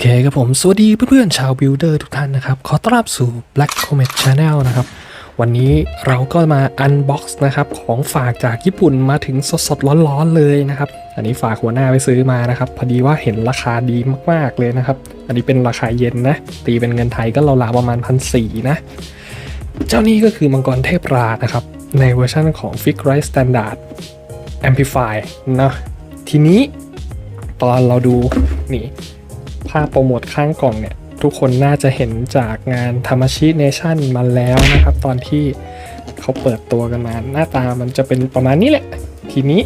โอเคครับผม สวัสดีเพื่อนๆชาวบิลดเออร์ทุกท่านนะครับ ขอต้อนรับสู่ Black Comet Channel นะครับ วันนี้เราก็มาอันบ็อกซ์นะครับ ของฝากจากญี่ปุ่นมาถึงสดๆ ร้อนๆ เลยนะครับ อันนี้ฝากหัวหน้าไปซื้อมานะครับ พอดีว่าเห็นราคาดีมากๆเลยนะครับ อันนี้เป็นราคาเย็นนะ ตีเป็นเงินไทยก็ราวๆประมาณพันสี่นะ เจ้านี้ก็คือมังกรเทพรานะครับ ในเวอร์ชันของ Fix Right Standard Amplify นะทีนี้ตอนเราดูนี่ ภาพโปรโมทข้างกล่องเนี่ย ทุกคนน่าจะเห็นจากงานธรรมชิเนชั่นมาแล้วนะครับ ตอนที่เขาเปิดตัวกันมา หน้าตามันจะเป็นประมาณนี้แหละ ทีนี้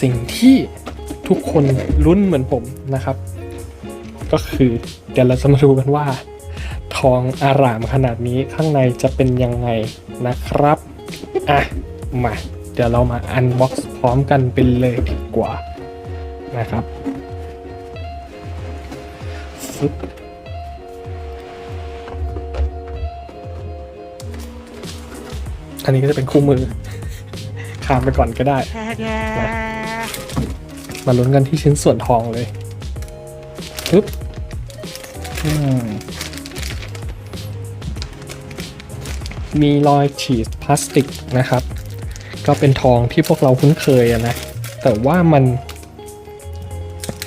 สิ่งที่ทุกคนลุ้นเหมือนผมนะครับ ก็คือเดี๋ยวเราจะมาดูกันว่า ทองอารามขนาดนี้ข้างในจะเป็นยังไงนะครับอะมาเดี๋ยวเรามาอันบ็อกซ์พร้อมกันเป็นเลยดีกว่านะครับ ฟึบอันนี้ก็จะเป็นคู่มือ ข้ามไปก่อนก็ได้นะมาลุ้นกันที่ชิ้นส่วนทองเลยปึ๊บอืมมีรอยฉีดพลาสติกนะครับ ก็เป็นทองที่พวกเราคุ้นเคยอะนะ แต่ว่ามัน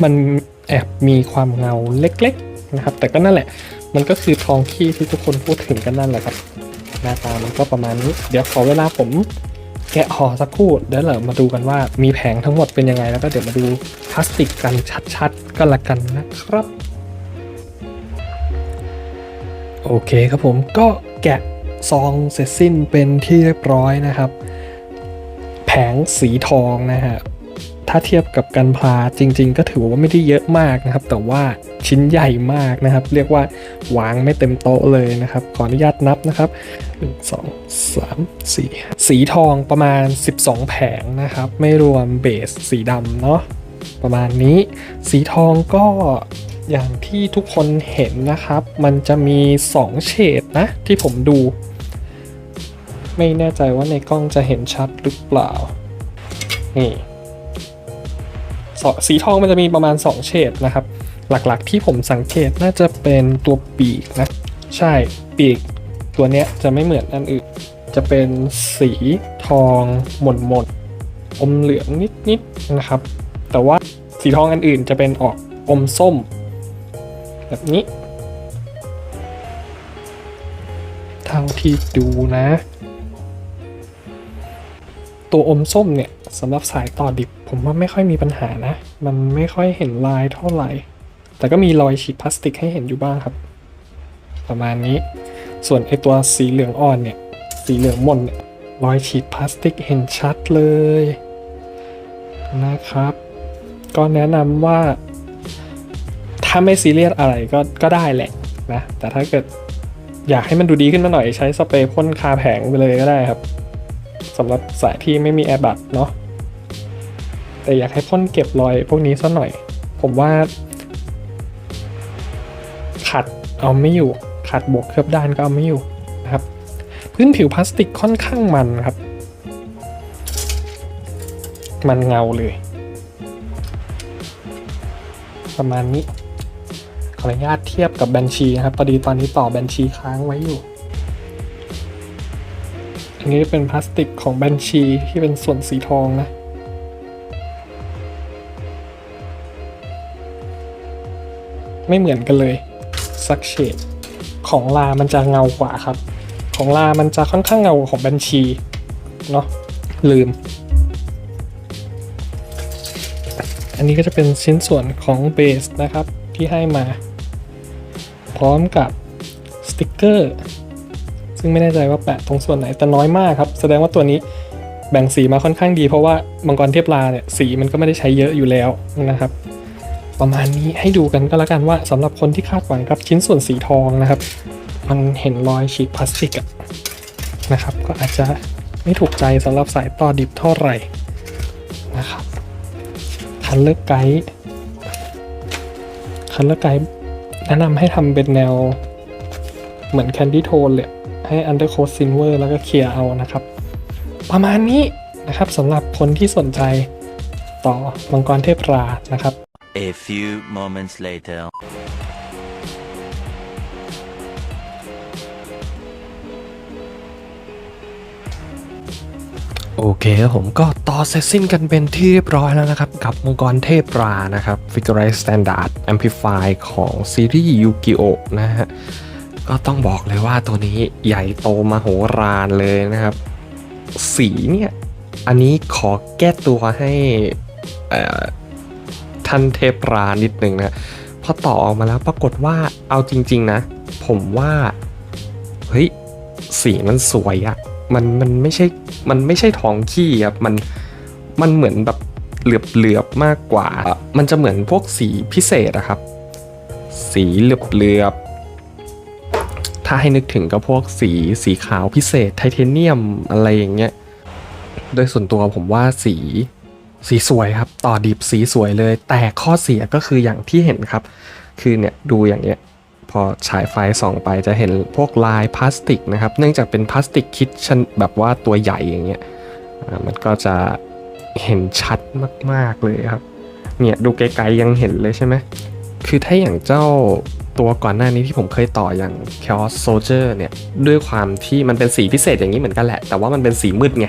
มัน แอบมีความเงาเล็กๆนะครับ แต่ก็นั่นแหละ มันก็คือทองที่ที่ทุกคนพูดถึงกันนั่นแหละครับ หน้าตามันก็ประมาณนี้ เดี๋ยวขอเวลาผมแกะห่อสักครู่เดี๋ยวเรามาดูกันว่ามีแผงทั้งหมดเป็นยังไง แล้วก็เดี๋ยวมาดูพลาสติกกันชัดๆก็ละกันนะครับ โอเคครับผมก็แกะซองเสร็จสิ้นเป็นที่เรียบร้อยนะครับ แผงสีทองนะฮะ ถ้าเทียบกับกันพลาจริง ๆ ก็ถือว่าไม่ได้เยอะมากนะครับ แต่ว่าชิ้นใหญ่มากนะครับ เรียกว่าวางไม่เต็มโต๊ะเลยนะครับ ขออนุญาตนับนะครับ 1 2 3 4 สีทองประมาณ 12 แผงนะครับ ไม่รวมเบสสีดำเนาะประมาณนี้ สีทองก็อย่างที่ทุกคนเห็นนะครับ มันจะมี 2 เฉดนะ ที่ผมดู ไม่แน่ใจว่าในกล้องจะเห็นชัดหรือเปล่านี่ สีทองมันจะมีประมาณ 2 เฉดนะครับ หลักๆที่ผมสังเกตน่าจะเป็นตัวปีกนะ ใช่ปีกตัวเนี้ยจะไม่เหมือนอันอื่น จะเป็นสีทองหม่นหมนๆอมเหลืองนิดๆนะครับ แต่ว่าสีทองอันอื่นจะเป็นออกอมส้ม แบบนี้ เท่าที่ดูนะ ตัวอมส้มเนี่ย สำหรับสายต่อดิบ ผมว่าไม่ค่อยมีปัญหานะ มันไม่ค่อยเห็นลายเท่าไหร่ แต่ก็มีรอยฉีดพลาสติกให้เห็นอยู่บ้างครับ ประมาณนี้ ส่วนไอตัวสีเหลืองอ่อนเนี่ย สีเหลืองมนเนี่ยรอยฉีดพลาสติกเห็นชัดเลยนะครับ ก็แนะนำว่า ถ้าไม่ซีเรียสอะไรก็ก็ได้แหละนะ แต่ถ้าเกิดอยากให้มันดูดีขึ้นมาหน่อยใช้สเปรย์พ่นคาแผงไปเลยก็ได้ครับสำหรับสายที่ไม่มีแอร์บัตเนาะ แต่อยากให้พ่นเก็บรอยพวกนี้ซะหน่อย ผมว่า ขัดเอาไม่อยู่ ขัดบวกเคลือบด้านก็เอาไม่อยู่นะครับ พื้นผิวพลาสติกค่อนข้างมันครับ มันเงาเลย ประมาณนี้ขออนุญาตเทียบกับแบนชีนะครับพอดีตอนนี้ต่อแบนชีค้างไว้อยู่อันนี้เป็นพลาสติกของแบนชีที่เป็นส่วนสีทองนะ ไม่เหมือนกันเลยสักเฉดของลามันจะเงากว่าครับ ของลามันจะค่อนข้างเงาของแบนชีเนาะลืม อันนี้ก็จะเป็นชิ้นส่วนของเบสนะครับที่ให้มา พร้อมกับสติกเกอร์ซึ่งไม่แน่ใจว่าแปะตรงส่วนไหนแต่น้อยมากครับ แสดงว่าตัวนี้แบ่งสีมาค่อนข้างดี เพราะว่ามังกรเทพลาเนี่ยสีมันก็ไม่ได้ใช้เยอะอยู่แล้วนะครับ ประมาณนี้ให้ดูกันก็แล้วกันว่าสำหรับคนที่คาดหวังกับชิ้นส่วนสีทองนะครับ มันเห็นรอยฉีกพลาสติกนะครับ ก็อาจจะไม่ถูกใจสำหรับสายต่อดิบเท่าไหร่นะครับคันเลือกไกด์คันเลือกไกด์แนะนำให้ทำเป็นแนวเหมือนแคนดี้โทนเลยให้อันเดอร์โค t ซินเวอร์แล้วก็เคลียร์เอานะครับ ประมาณนี้นะครับสำหรับคนที่สนใจต่อมังกรเทพรานะครับ A few moments later โอเคผมก็ต่อเสร็จสิ้นกันเป็นที่เรียบร้อยแล้วนะครับ กับมังกรเทพรานะครับ Figurize Standard Amplify ของซีรีส์ยูกิโอนะฮะ ก็ต้องบอกเลยว่าตัวนี้ใหญ่โตมาโหรานเลยนะครับ สีเนี่ย อันนี้ขอแก้ตัวให้ ท่านเทพรานิดหนึ่งนะพอต่อออกมาแล้วปรากฏว่าเอาจริง ๆ นะ ผมว่าเฮ้ยสีมันสวยอะมันมันไม่ใช่มันไม่ใช่ทองขี้ครับมันมันเหมือนแบบเหลือบเหลือบๆมากกว่า มันจะเหมือนพวกสีพิเศษอะครับ สีเหลือบเหลือบๆถ้าให้นึกถึงก็พวกสีสีขาวพิเศษไทเทเนียมอะไรอย่างเงี้ย โดยส่วนตัวผมว่าสี สีสวยครับ ต่อดิบสีสวยเลย แต่ข้อเสียก็คืออย่างที่เห็นครับ คือเนี่ยดูอย่างเงี้ยพอฉายไฟส่องไปจะเห็นพวกลายพลาสติกนะครับ เนื่องจากเป็นพลาสติกคิดชันแบบว่าตัวใหญ่อย่างเงี้ยมันก็จะเห็นชัดมาก ๆ เลยครับ เนี่ยดูไกลๆยังเห็นเลยใช่ไหม คือถ้าอย่างเจ้าตัวก่อนหน้านี้ที่ผมเคยต่ออย่าง Chaos Soldier เนี่ย ด้วยความที่มันเป็นสีพิเศษอย่างนี้เหมือนกันแหละ แต่ว่ามันเป็นสีมืดไง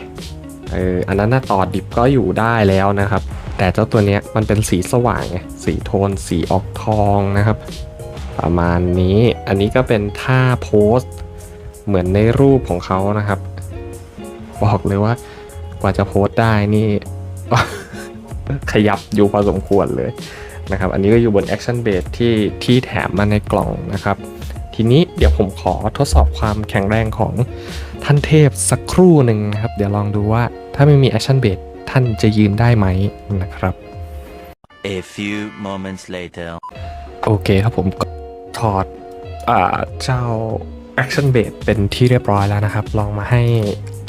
เอออันนั้นน่าต่อดิบก็อยู่ได้แล้วนะครับ แต่เจ้าตัวเนี้ยมันเป็นสีสว่างไงสีโทนสีออกทองนะครับ ประมาณนี้อันนี้ก็เป็นท่าโพสเหมือนในรูปของเขานะครับ บอกเลยว่ากว่าจะโพสได้นี่ ขยับอยู่พอสมควรเลยนะครับ อันนี้ก็อยู่บน Action Base ที่ที่แถมมาในกล่องนะครับ ทีนี้เดี๋ยวผมขอทดสอบความแข็งแรงของท่านเทพสักครู่หนึ่งนะครับ เดี๋ยวลองดูว่าถ้าไม่มี Action Base ท่านจะยืนได้ไหมนะครับ A few moments later. โอเคครับผมถอดอเจ้า Action Base เป็นที่เรียบร้อยแล้วนะครับ ลองมาให้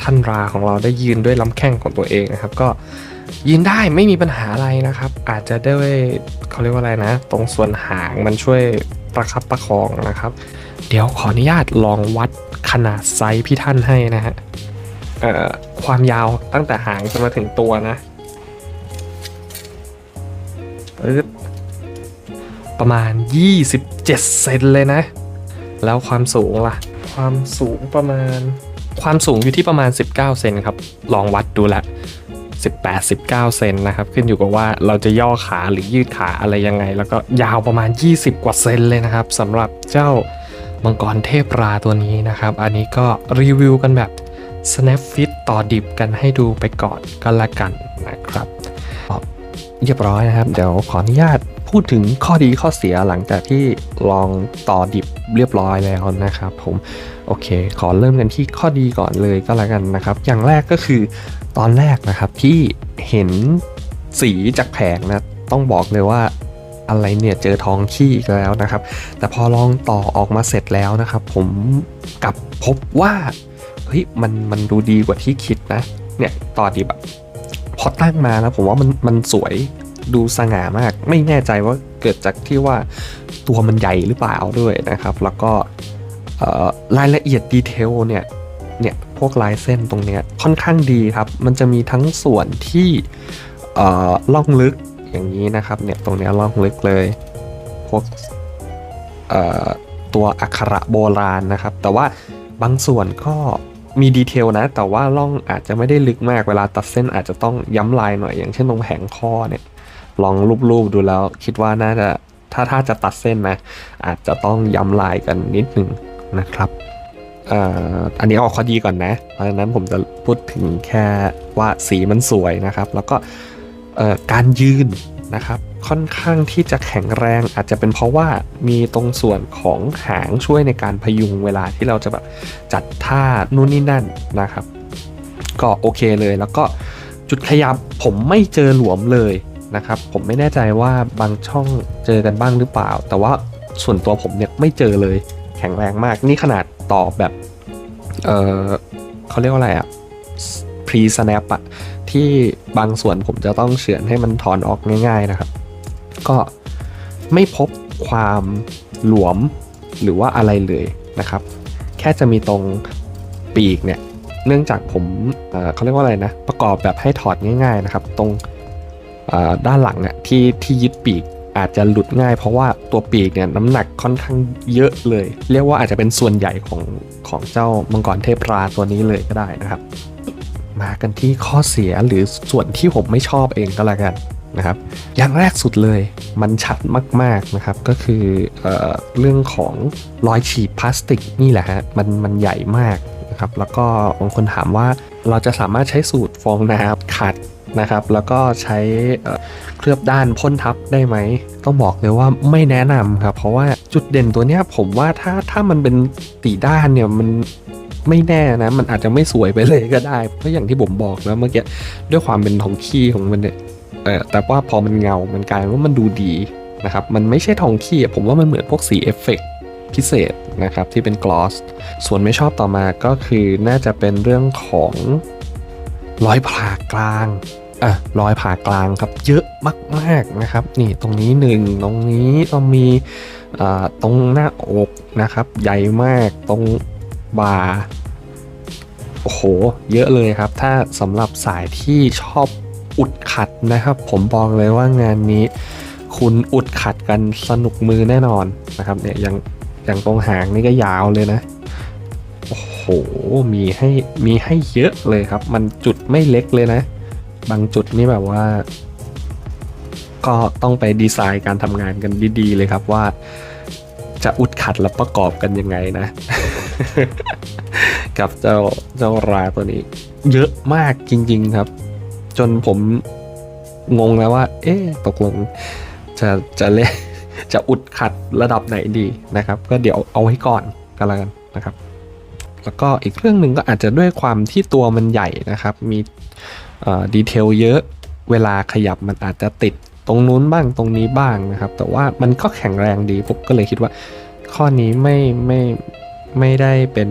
ท่านราของเราได้ยืนด้วยลำแข้งของตัวเองนะครับ ก็ยืนได้ไม่มีปัญหาอะไรนะครับ อาจจะด้วยเขาเรียกว่าอะไรนะ ตรงส่วนหางมันช่วย ประคับประคองนะครับ เดี๋ยวขออนุญาตลองวัดขนาดไซส์พี่ท่านให้นะฮะความยาวตั้งแต่หางจนมาถึงตัวนะปึ๊บประมาณ 27 เซนเลยนะ แล้วความสูงล่ะ ความสูงประมาณ ความสูงอยู่ที่ประมาณ 19 เซนครับ ลองวัดดูละ 18 19 เซนนะครับ ขึ้นอยู่กับว่าเราจะย่อขาหรือยืดขาอะไรยังไง แล้วก็ยาวประมาณ 20 กว่าเซนเลยนะครับสำหรับเจ้ามังกรเทพราตัวนี้นะครับ อันนี้ก็รีวิวกันแบบ snap fit ต่อดิบกันให้ดูไปก่อนก็แล้วกันนะครับเรียบร้อยนะครับ เดี๋ยวขออนุญาตพูดถึงข้อดีข้อเสียหลังจากที่ลองต่อดิบเรียบร้อยแล้วนะครับผม โอเค ขอเริ่มกันที่ข้อดีก่อนเลยก็แล้วกันนะครับ อย่างแรกก็คือตอนแรกนะครับที่เห็นสีจากแผงนะต้องบอกเลยว่าอะไรเนี่ยเจอทองขี้อีกแล้วนะครับ แต่พอลองต่อออกมาเสร็จแล้วนะครับ ผมกลับพบว่าเฮ้ยมันมันดูดีกว่าที่คิดนะ เนี่ยต่อดิบแบบพอตั้งมาแล้วผมว่ามันมันสวยดูสง่ามาก ไม่แน่ใจว่าเกิดจากที่ว่าตัวมันใหญ่หรือเปล่าด้วยนะครับ แล้วก็ รายละเอียดดีเทลเนี่ยเนี่ยพวกลายเส้นตรงเนี้ยค่อนข้างดีครับ มันจะมีทั้งส่วนที่ล่องลึกอย่างนี้นะครับเนี่ยตรงเนี้ยล่องลึกเลยพวกตัวอักขระโบราณนะครับ แต่ว่าบางส่วนก็มีดีเทลนะ แต่ว่าล่องอาจจะไม่ได้ลึกมากเวลาตัดเส้นอาจจะต้องย้ำลายหน่อยอย่างเช่นตรงแผงคอเนี่ยลองรูปๆดูแล้วคิดว่าน่าจะถ้าถ้าจะตัดเส้นนะ อาจจะต้องย้ำลายกันนิดนึง นะครับอันนี้เอาข้อดีก่อนนะ เพราะฉะนั้นผมจะพูดถึงแค่ว่าสีมันสวยนะครับ แล้วก็การยืนนะครับ ค่อนข้างที่จะแข็งแรง อาจจะเป็นเพราะว่ามีตรงส่วนของหางช่วยในการพยุงเวลาที่เราจะแบบจัดท่านู่นนี่นั่นนะครับ ก็โอเคเลยแล้วก็จุดขยับผมไม่เจอหลวมเลยนะครับ ผมไม่แน่ใจว่าบางช่องเจอกันบ้างหรือเปล่า แต่ว่าส่วนตัวผมเนี่ยไม่เจอเลย ข็งแรงมาก นี่ขนาดต่อแบบ เออเขาเรียกว่าอะไรอะ pre snap อะที่บางส่วนผมจะต้องเฉือนให้มันถอนออกง่าย ๆนะครับ ก็ไม่พบความหลวมหรือว่าอะไรเลยนะครับ แค่จะมีตรงปีกเนี่ย เนื่องจากผมเอ่อเขาเรียกว่าอะไรนะ ประกอบแบบให้ถอดง่าย ๆนะครับ ตรงด้านหลังเนี่ยที่ที่ยึดปีก อาจจะหลุดง่าย เพราะว่าตัวปีกเนี่ยน้ำหนักค่อนข้างเยอะเลย เรียกว่าอาจจะเป็นส่วนใหญ่ของของเจ้ามังกรเทพราตัวนี้เลยก็ได้นะครับ มากันที่ข้อเสียหรือส่วนที่ผมไม่ชอบเองก็แล้วกันนะครับอย่างแรกสุดเลยมันชัดมากๆนะครับก็คือเออเรื่องของรอยฉีดพลาสติกนี่แหละฮะมันมันใหญ่มากนะครับแล้วก็บางคนถามว่าเราจะสามารถใช้สูตรฟองน้ำขัด นะครับ แล้วก็ใช้เคลือบด้านพ่นทับได้ไหม ต้องบอกเลยว่าไม่แนะนำครับ เพราะว่าจุดเด่นตัวเนี้ยผมว่าถ้าถ้ามันเป็นตีด้านเนี่ยมันไม่แน่นะ มันอาจจะไม่สวยไปเลยก็ได้ เพราะอย่างที่ผมบอกแล้วเมื่อกี้ด้วยความเป็นทองขี้ของมันเนี่ยเออแต่ว่าพอมันเงา มันกลายว่ามันดูดีนะครับ มันไม่ใช่ทองขี้ผมว่ามันเหมือนพวกสีเอฟเฟกต์พิเศษนะครับที่เป็นกลอส ส่วนไม่ชอบต่อมาก็คือน่าจะเป็นเรื่องของรอยผ่ากลาง อะรอยผ่ากลางครับเยอะมากๆนะครับ นี่ตรงนี้หนึ่งตรงนี้ก็มีอ่าตรงหน้าอกนะครับ ใหญ่มากตรงบ่าโอ้โห เยอะเลยครับ ถ้าสำหรับสายที่ชอบอุดขัดนะครับ ผมบอกเลยว่างานนี้ คุณอุดขัดกันสนุกมือแน่นอนนะครับเนี่ยอย่างอย่างตรงหางนี่ก็ยาวเลยนะโอ้โหมีให้มีให้เยอะเลยครับ มันจุดไม่เล็กเลยนะ บางจุดนี่แบบว่า ก็ต้องไปดีไซน์การทำงานกันดีๆเลยครับว่า จะอุดขัดและประกอบกันยังไงนะ กับเจ้าเจ้าราตัวนี้ เยอะมากจริง ๆครับ จนผมงงแล้วว่า เอ๊ะตกลงจะจะเล่จะอุดขัดระดับไหนดีนะครับ ก็เดี๋ยวเอาไว้ก่อนก็แล้วกันนะครับ แล้วก็อีกเรื่องหนึ่งก็อาจจะด้วยความที่ตัวมันใหญ่นะครับ มีดีเทลเยอะ เวลาขยับมันอาจจะติดตรงนู้นบ้างตรงนี้บ้างนะครับ แต่ว่ามันก็แข็งแรงดีผมก็เลยคิดว่า ข้อนี้ไม่ไม่ไม่ได้เป็น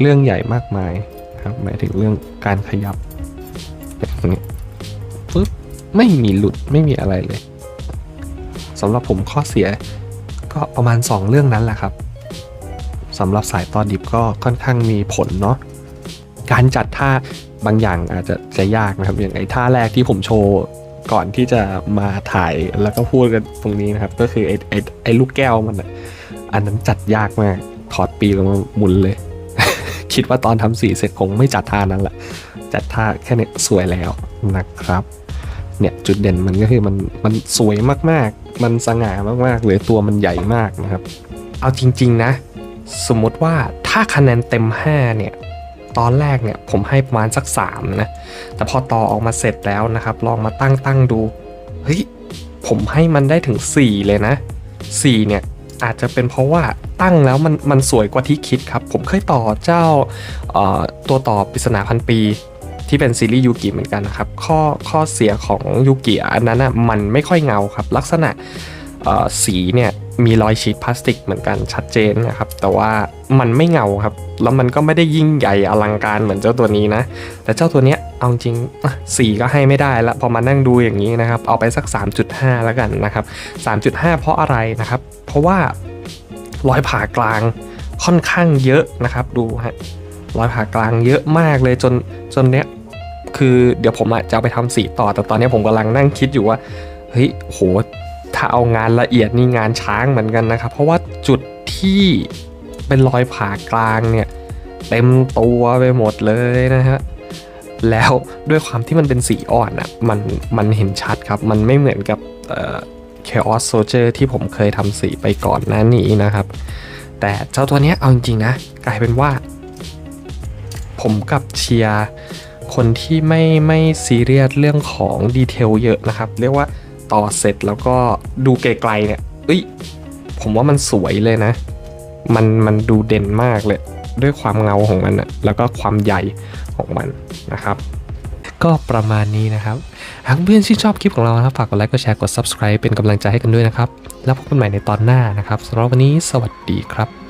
เรื่องใหญ่มากมายครับหมายถึงเรื่องการขยับแบบนี้ปึ๊บไม่มีหลุดไม่มีอะไรเลยสำหรับผมข้อเสียก็ประมาณ 2 เรื่องนั้นแหละครับ สำหรับสายต่อดิบก็ค่อนข้างมีผลเนาะการจัดท่าบางอย่างอาจจะจะยากนะครับ อย่างไอ้ท่าแรกที่ผมโชว์ก่อนที่จะมาถ่ายแล้วก็พูดกันตรงนี้นะครับ ก็คือไอ้ไอ้ไอ้ลูกแก้วมันอะอันนั้นจัดยากมากถอดปีกออกมาหมุนเลย คิดว่าตอนทำสีเสร็จคงไม่จัดท่านั้นแหละจัดท่าแค่เนี้สวยแล้วนะครับเนี่ยจุดเด่นมันก็คือมันมันสวยมากๆ มันสง่ามากๆเลยตัวมันใหญ่มากนะครับ เอาจริง ๆ นะ สมมติว่าถ้าคะแนนเต็ม 5 เนี่ย ตอนแรกเนี่ยผมให้ประมาณสัก 3 นะ แต่พอต่อออกมาเสร็จแล้วนะครับ ลองมาตั้งตั้งดู เฮ้ย ผมให้มันได้ถึง 4 เลยนะ 4 เนี่ยอาจจะเป็นเพราะว่าตั้งแล้วมันมันสวยกว่าที่คิดครับ ผมเคยต่อเจ้าตัวต่อปริศนาพันปีที่เป็นซีรีส์ยูกิเหมือนกันนะครับ ข้อข้อเสียของยูกิอันนั้นนะมันไม่ค่อยเงาครับ ลักษณะ สีเนี่ยมีรอยฉีดพลาสติกเหมือนกันชัดเจนนะครับ แต่ว่ามันไม่เงาครับ แล้วมันก็ไม่ได้ยิ่งใหญ่อลังการเหมือนเจ้าตัวนี้นะ แต่เจ้าตัวเนี้ยเอาจริงสีก็ให้ไม่ได้ละพอมานั่งดูอย่างนี้นะครับ เอาไปสัก 3.5 แล้วกันนะครับ 3.5 เพราะอะไรนะครับ เพราะว่ารอยผ่ากลางค่อนข้างเยอะนะครับดูฮะรอยผ่ากลางเยอะมากเลยจนจนเนี้ยคือเดี๋ยวผมอะจะไปทำสีต่อแต่ตอนนี้ผมกำลังนั่งคิดอยู่ว่าเฮ้ยโห ถ้าเอางานละเอียดนี่งานช้างเหมือนกันนะครับ เพราะว่าจุดที่เป็นรอยผ่ากลางเนี่ยเต็มตัวไปหมดเลยนะฮะแล้วด้วยความที่มันเป็นสีอ่อนอะมันมันเห็นชัดครับ มันไม่เหมือนกับเอ่อ Chaos Soldier ที่ผมเคยทำสีไปก่อนหน้านี้นะครับ แต่เจ้าตัวเนี้ยเอาจริงๆนะ กลายเป็นว่า ผมกับเชียร์คนที่ไม่ไม่ซีเรียสเรื่องของดีเทลเยอะนะครับ เรียกว่า ต่อเสร็จแล้วก็ดูไกลๆเนี่ยเอ้ย ผมว่ามันสวยเลยนะ มันมันดูเด่นมากเลย ด้วยความเงาของมันอะแล้วก็ความใหญ่ของมันนะครับก็ประมาณนี้นะครับ หากเพื่อนที่นชอบคลิปของเรานะครับฝากกดไลค์กดแชร์กด subscribe เป็นกำลังใจให้กันด้วยนะครับ แล้วพบกันใหม่ในตอนหน้านะครับสำหรับวันนี้สวัสดีครับ